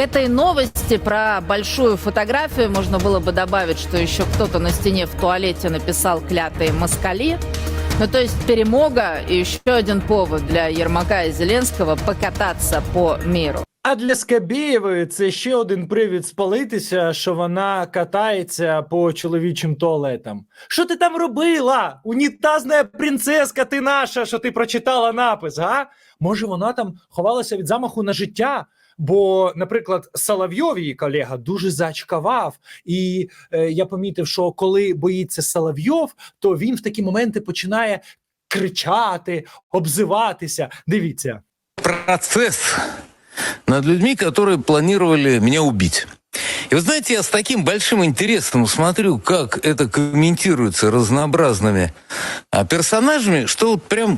К этой новости про большую фотографию можно было бы добавить, что еще кто-то на стене в туалете написал клятые москали. Ну, то есть перемога и еще один повод для Ермака и Зеленского покататься по миру. А для Скабєєвої це ще один привід спалитися, що вона катається по чоловічим туалетам. Що ти там робила? Унітазна принцеска ти наша, що ти прочитала напис, га? Може, вона там ховалася від замаху на життя? Бо, наприклад, Соловйов, її колега, дуже зачкавав. І е, я помітив, що коли боїться Соловйов, то він в такі моменти починає кричати, обзиватися. Дивіться. процесс над людьми, которые планировали меня убить. И вы знаете, я с таким большим интересом смотрю, как это комментируется разнообразными а, персонажами, что вот прям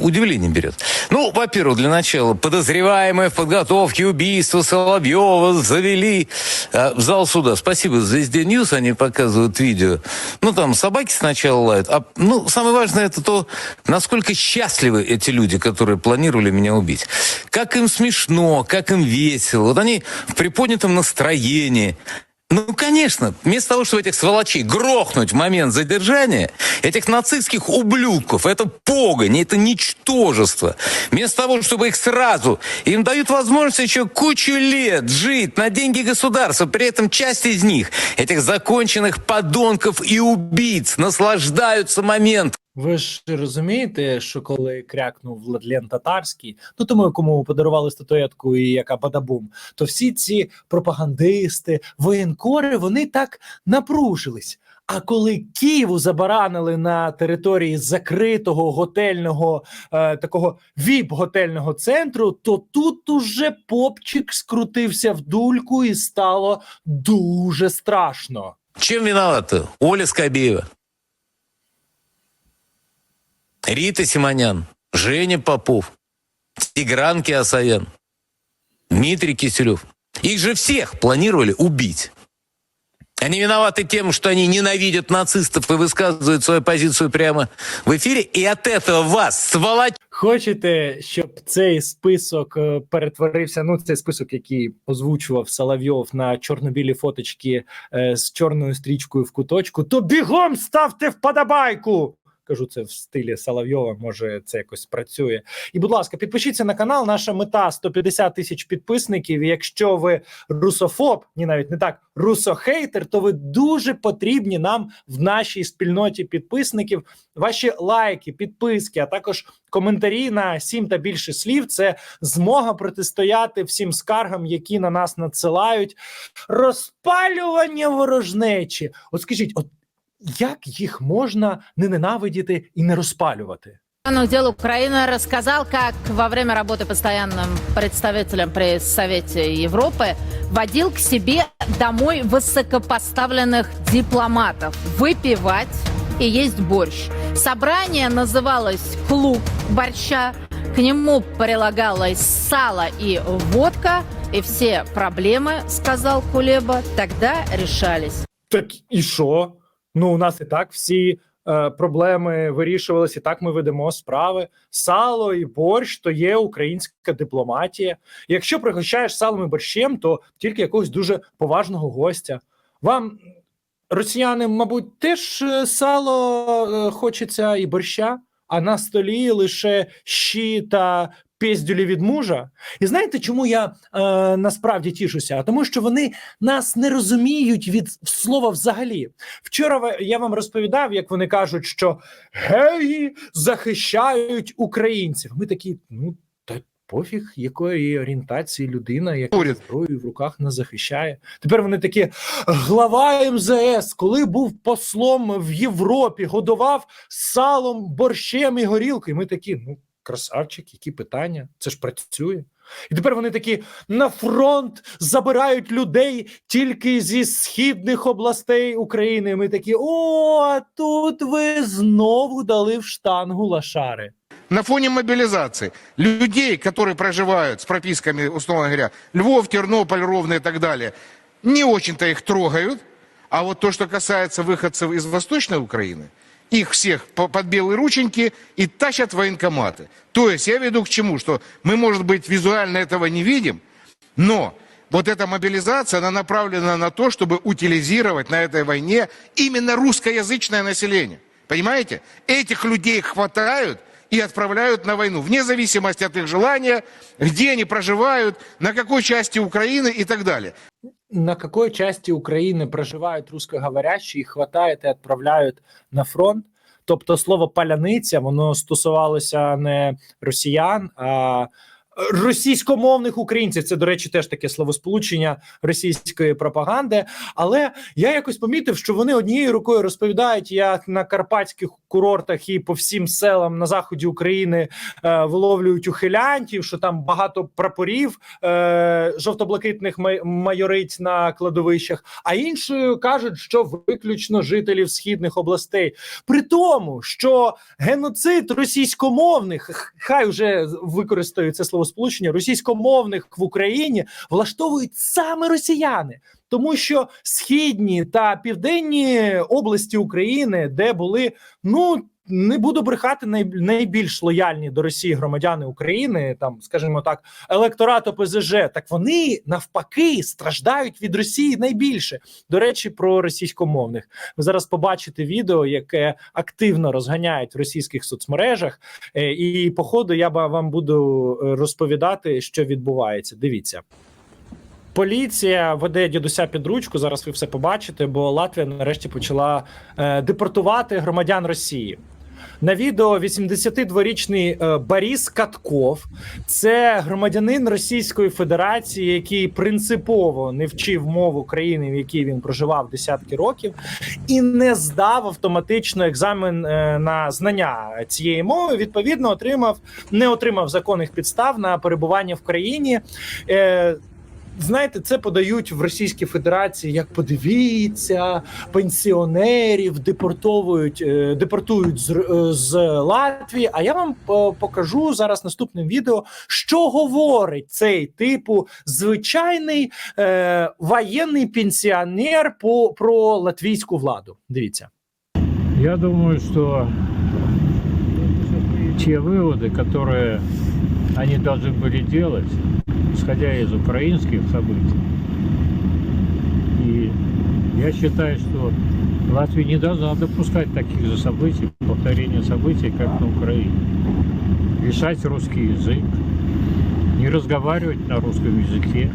удивление берет. Ну, во-первых, для начала, подозреваемые в подготовке убийства Соловьева завели а, в зал суда. Спасибо Звезде Ньюс, они показывают видео. Ну, там собаки сначала лают. А, ну, самое важное это то, насколько счастливы эти люди, которые планировали меня убить. Как им смешно, как им весело. Вот они в приподнятом настроении. Ну, конечно, вместо того, чтобы этих сволочей грохнуть в момент задержания, этих нацистских ублюдков, это погонь, это ничтожество. Вместо того, чтобы их сразу, им дают возможность еще кучу лет жить на деньги государства, при этом часть из них, этих законченных подонков и убийц, наслаждаются моментом. Ви ж розумієте, що коли крякнув Владлен Татарський, ну тому якому подарували статуетку і яка бадабум, то всі ці пропагандисти, воєнкори, вони так напружились. А коли Києву забаранили на території закритого готельного е, такого віп-готельного центру, то тут уже попчик скрутився в дульку і стало дуже страшно. Чем виновата Оля Скобеева? Рита Симонян, Женя Попов, Тигран Киасаян, Дмитрий Киселев. Их же всех планировали убить. Они виноваты тем, что они ненавидят нацистов и высказывают свою позицию прямо в эфире. И от этого вас, сволочь, Хочете, щоб цей список е, перетворився? Ну, цей список, який озвучував Соловйов на чорно-білі фоточки е, з чорною стрічкою в куточку, то бігом ставте вподобайку! Кажу це в стилі Соловйова, може це якось спрацює. І, будь ласка, підпишіться на канал. Наша мета 150 тисяч підписників. Якщо ви русофоб, ні, навіть не так, русохейтер, то ви дуже потрібні нам в нашій спільноті підписників. Ваші лайки, підписки, а також коментарі на сім та більше слів. Це змога протистояти всім скаргам, які на нас надсилають. Розпалювання ворожнечі. От скажіть, от як їх можна не ненавидіти і не розпалювати? Ну, дел Украины рассказал, как во время работы постоянным представителем при Совете Европы водил к себе домой высокопоставленных дипломатов выпивать и есть борщ. Собрание называлось «Клуб борща». К нему прилагалось сало и водка. И все проблемы, сказал Кулеба, тогда решались. Так і що? Ну, у нас і так всі е, проблеми вирішувалися, і так ми ведемо справи. Сало і борщ то є українська дипломатія. Якщо пригощаєш салом і борщем, то тільки якогось дуже поважного гостя. Вам, росіяни, мабуть, теж е, сало е, хочеться і борща, а на столі лише щі та піздюлі від мужа. І знаєте, чому я е, насправді тішуся? А тому, що вони нас не розуміють від слова взагалі. Вчора я вам розповідав, як вони кажуть, що геї захищають українців. Ми такі, ну та пофіг, якої орієнтації людина, яка Уряд. зброю в руках нас захищає. Тепер вони такі глава МЗС, коли був послом в Європі, годував салом, борщем і горілкою. Ми такі, ну красавчик, які питання? Це ж працює. І тепер вони такі на фронт забирають людей тільки зі східних областей України. Ми такі: о, а тут ви знову дали в штангу лашари. На фоне мобилизации людей, которые проживают с прописками, условно говоря, Львов, Тернополь, Ровно и так далее, не очень-то их трогают. А вот то, что касается выходцев из Восточной Украины, их всех по- под белые рученьки и тащат военкоматы. То есть я веду к чему, что мы, может быть, визуально этого не видим, но вот эта мобилизация, она направлена на то, чтобы утилизировать на этой войне именно русскоязычное население. Понимаете? Этих людей хватают и отправляют на войну, вне зависимости от их желания, где они проживают, на какой части Украины и так далее. На какой части України проживають русскоговорящі, їх хватають і відправляють на фронт. Тобто слово паляниця воно стосувалося не росіян, а російськомовних українців. Це, до речі, теж таке словосполучення російської пропаганди. Але я якось помітив, що вони однією рукою розповідають, як на карпатських курортах і по всім селам на заході України е, виловлюють ухилянтів, що там багато прапорів е, жовто-блакитних май- майорить на кладовищах, а іншою кажуть, що виключно жителів східних областей. При тому, що геноцид російськомовних, хай вже використаю це словосполучення, російськомовних в Україні влаштовують саме росіяни. Тому що східні та південні області України, де були ну не буду брехати най, найбільш лояльні до Росії громадяни України, там скажімо так, електорат ОПЗЖ, так вони навпаки страждають від Росії найбільше. До речі, про російськомовних ви зараз побачите відео, яке активно розганяють в російських соцмережах. Е, І по ходу я вам буду е, розповідати, що відбувається. Дивіться. Поліція веде дідуся під ручку. Зараз ви все побачите, бо Латвія нарешті почала е, депортувати громадян Росії. На відео 82-річний е, Борис Катков. Це громадянин Російської Федерації, який принципово не вчив мову країни, в якій він проживав десятки років, і не здав автоматично екзамен е, на знання цієї мови. Відповідно, отримав не отримав законних підстав на перебування в країні Е, Знаєте, це подають в Російській Федерації як подивіться, пенсіонерів депортовують, е, депортують з, Р- е, з Латвії. А я вам е, покажу зараз наступним відео, що говорить цей типу звичайний е, воєнний пенсіонер по про латвійську владу. Дивіться. Я думаю, что те выводы, которые они должны были делать, исходя из украинских событий, и я считаю, что Латвия не должна допускать таких же событий, повторения событий, как на Украине. Решать русский язык, не разговаривать на русском языке.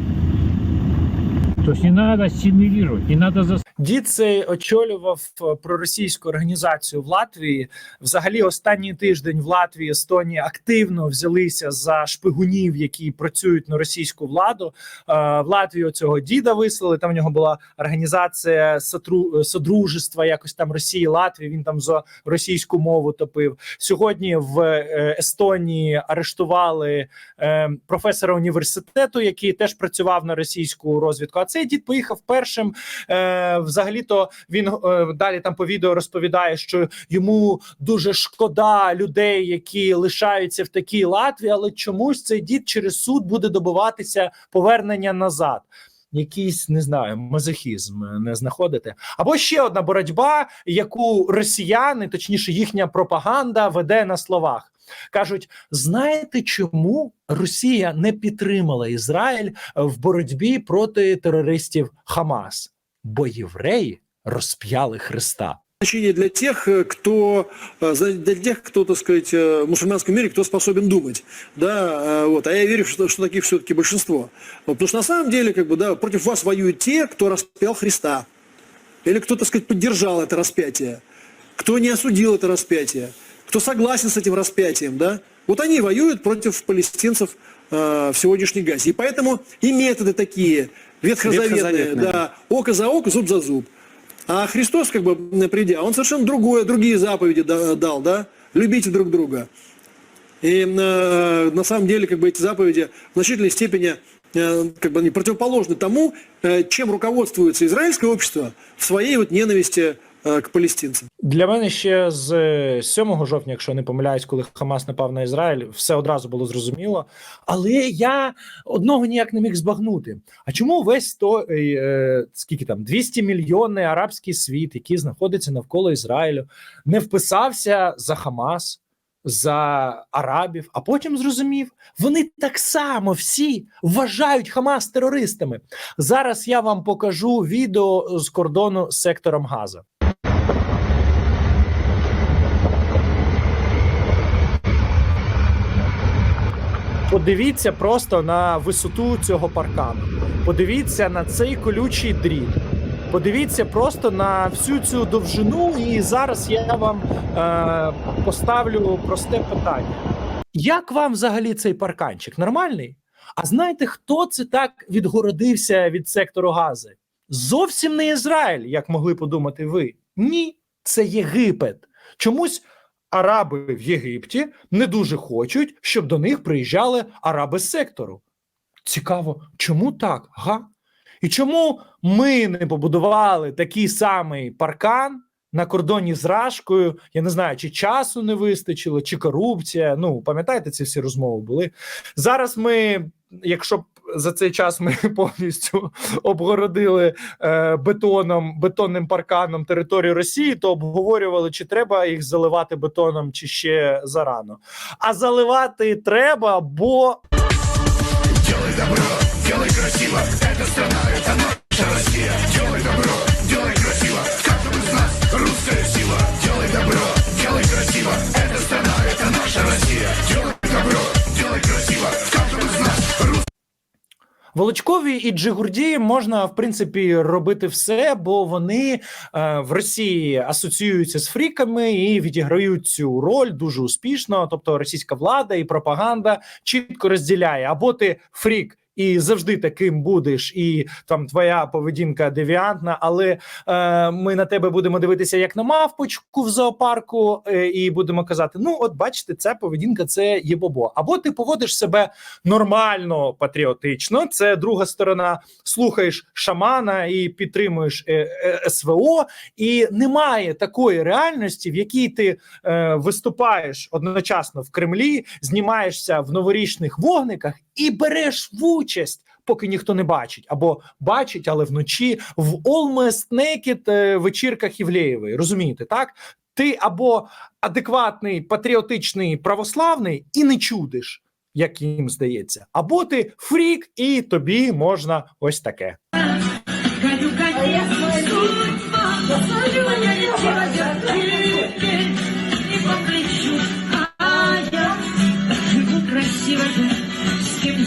То есть не надо ассимилировать, не надо за Дід цей очолював е, проросійську організацію в Латвії. Взагалі, останній тиждень в Латвії Естонії активно взялися за шпигунів, які працюють на російську владу. Е, В Латвію цього діда вислали. Там в нього була організація сотру- содружества, якось там Росії, Латвії. Він там за російську мову топив. Сьогодні в е, Естонії арештували е, професора університету, який теж працював на російську розвідку. А цей дід поїхав першим. Е, взагалі-то він е, далі там по відео розповідає, що йому дуже шкода людей, які лишаються в такій Латвії, але чомусь цей дід через суд буде добиватися повернення назад. Якийсь не знаю, мазохізм е, не знаходите. Або ще одна боротьба, яку росіяни, точніше, їхня пропаганда веде на словах. Кажуть: знаєте, чому Росія не підтримала Ізраїль в боротьбі проти терористів Хамас? Бо євреї розп'яли Христа. значение для тех, э, кто, э, за- для тех, кто, так сказать, э, в мусульманском мире, кто способен думать, да, э, вот, а я верю, что, что таких все-таки большинство, Вот, потому что на самом деле, как бы, да, против вас воюют те, кто распял Христа, или кто, так сказать, поддержал это распятие, кто не осудил это распятие, кто согласен с этим распятием, да, вот они воюют против палестинцев э, в сегодняшней Газе, и поэтому и методы такие, ветхозаветные, Ветхозаветные. да, око за око, зуб за зуб, а Христос, как бы м, придя, он совершенно другое, другие заповеди да- дал, да? Любите друг друга. И э, на самом деле, как бы эти заповеди в значительной степени э, как бы они противоположны тому, э, чем руководствуется израильское общество в своей вот ненависти э, к палестинцам. Для мене ще з е, 7 жовтня, якщо не помиляюсь, коли Хамас напав на Ізраїль, все одразу було зрозуміло. Але я одного ніяк не міг збагнути. А чому весь то е, скільки там 200 мільйонний арабський світ, який знаходиться навколо Ізраїлю, не вписався за Хамас? за арабів, а потім зрозумів, вони так само всі вважають Хамас терористами. Зараз я вам покажу відео з кордону з сектором Газа. Подивіться просто на висоту цього паркану. Подивіться на цей колючий дріт. Подивіться просто на всю цю довжину, і зараз я вам е, поставлю просте питання: як вам взагалі цей парканчик? Нормальний? А знаєте, хто це так відгородився від сектору Гази? Зовсім не Ізраїль, як могли подумати ви. Ні, це Єгипет. Чомусь араби в Єгипті не дуже хочуть, щоб до них приїжджали араби з сектору. Цікаво, чому так? Га? І чому ми не побудували такий самий паркан на кордоні з Рашкою? Я не знаю, чи часу не вистачило, чи корупція. Ну, пам'ятаєте, ці всі розмови були. Зараз ми, якщо б за цей час ми повністю обгородили е, бетоном, бетонним парканом територію Росії, то обговорювали, чи треба їх заливати бетоном, чи ще зарано. А заливати треба, бо Волочкові і Джигурді можна в принципі робити все, бо вони е, в Росії асоціюються з фріками і відіграють цю роль дуже успішно. Тобто, російська влада і пропаганда чітко розділяє або ти фрік. І завжди таким будеш, і там твоя поведінка девіантна, але е, ми на тебе будемо дивитися як на мавпочку в зоопарку, е, і будемо казати: ну, от бачите, ця поведінка це є бобо. Або ти поводиш себе нормально, патріотично. Це друга сторона. Слухаєш шамана і підтримуєш е, е, СВО, і немає такої реальності, в якій ти е, виступаєш одночасно в Кремлі, знімаєшся в новорічних вогниках і береш в участь. Поки ніхто не бачить, або бачить, але вночі в Almost Naked е, вечірках Євлеєвої. Розумієте, так? Ти або адекватний, патріотичний, православний і не чудиш, як їм здається, або ти фрік, і тобі можна ось таке.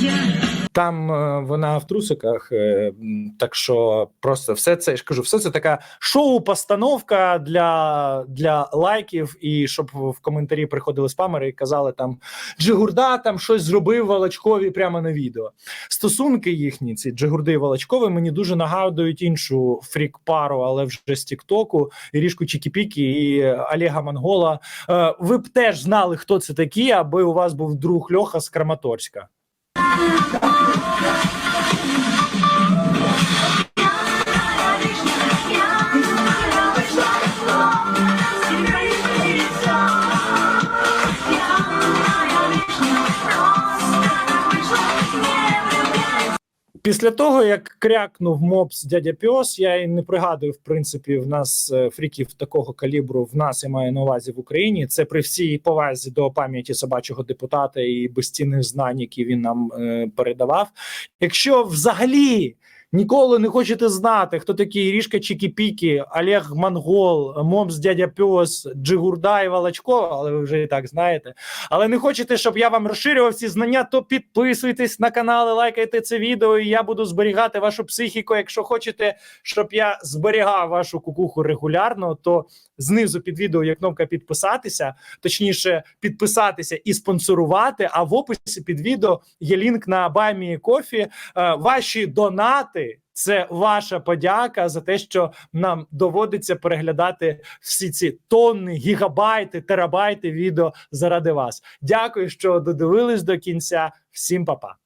Горю, Там е, вона в трусиках, е, так що просто все це я ж кажу, все це така шоу-постановка для, для лайків, і щоб в коментарі приходили спамери і казали там Джигурда там щось зробив Волочкові прямо на відео. Стосунки їхні, ці Джигурди і Волочкові, мені дуже нагадують іншу фрік-пару, але вже з Тіктоку, Ірішку Чікіпікі і Олега Монгола. Е, Ви б теж знали, хто це такі, аби у вас був друг Льоха з Краматорська. Thank you. Після того, як крякнув мопс дядя Піос, я і не пригадую, в принципі, в нас е, фріків такого калібру. В нас я маю на увазі в Україні. Це при всій повазі до пам'яті собачого депутата і безцінних знань, які він нам е, передавав. Якщо взагалі ніколи не хочете знати, хто такий Рішка Чікіпікі, Олег Монгол, Мопс дядя Піос, Джигурда і Волочко, але ви вже і так знаєте. Але не хочете, щоб я вам розширював ці знання, то підписуйтесь на канали, лайкайте це відео, і я буду зберігати вашу психіку. Якщо хочете, щоб я зберігав вашу кукуху регулярно, то знизу під відео є кнопка підписатися, точніше, підписатися і спонсорувати. А в описі під відео є лінк на Баймі Кофі. Е, Ваші донати. Це ваша подяка за те, що нам доводиться переглядати всі ці тонни, гігабайти, терабайти відео заради вас. Дякую, що додивились до кінця. Всім па-па.